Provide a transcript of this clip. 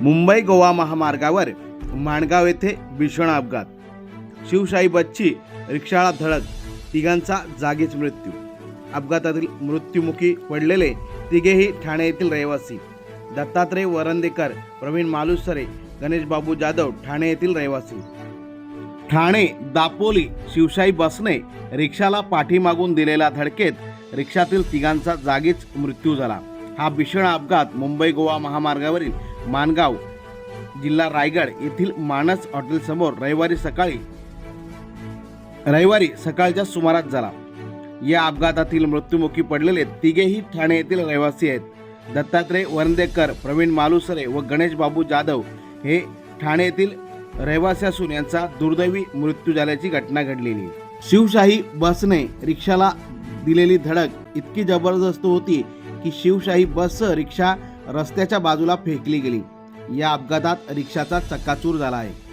मुंबई गोवा महामार्गावर माणगाव येथे भीषण अपघात. शिवशाही बच्ची रिक्षाला धडक तिघांचा जागीच मृत्यू. अपघातातील मृत्युमुखी पडलेले तिघेही ठाणे येथील रहिवासी. दत्तात्रय वरंदेकर प्रवीण मालुसरे गणेशबाबू जाधव ठाणे येथील रहिवासी. ठाणे दापोली शिवशाही बसने रिक्षाला पाठीमागून दिलेल्या धडकेत रिक्षातील तिघांचा जागीच मृत्यू झाला. हा भीषण अपघात मुंबई गोवा महामार्गावरील माणगाव जिल्हा रायगड येथील मानस हॉटेलसमोर रविवारी सकाळी रविवारी सकाळच्या सुमारास झाला. या अपघातातील मृत्युमुखी पडलेले तिघेही ठाणे येथील रहिवासी आहेत. दत्तात्रय वरंदेकर प्रवीण मालुसरे व गणेश बाबू जाधव हे ठाणे येथील रहिवासी असून यांचा दुर्दैवी मृत्यू झाल्याची घटना घडलेली. शिवशाही बसने रिक्षाला दिलेली धडक इतकी जबरदस्त होती की शिवशाही बस रिक्षा रस्त्याच्या बाजूला फेकली गेली. या अपघातात रिक्षाचा चक्काचूर झाला आहे.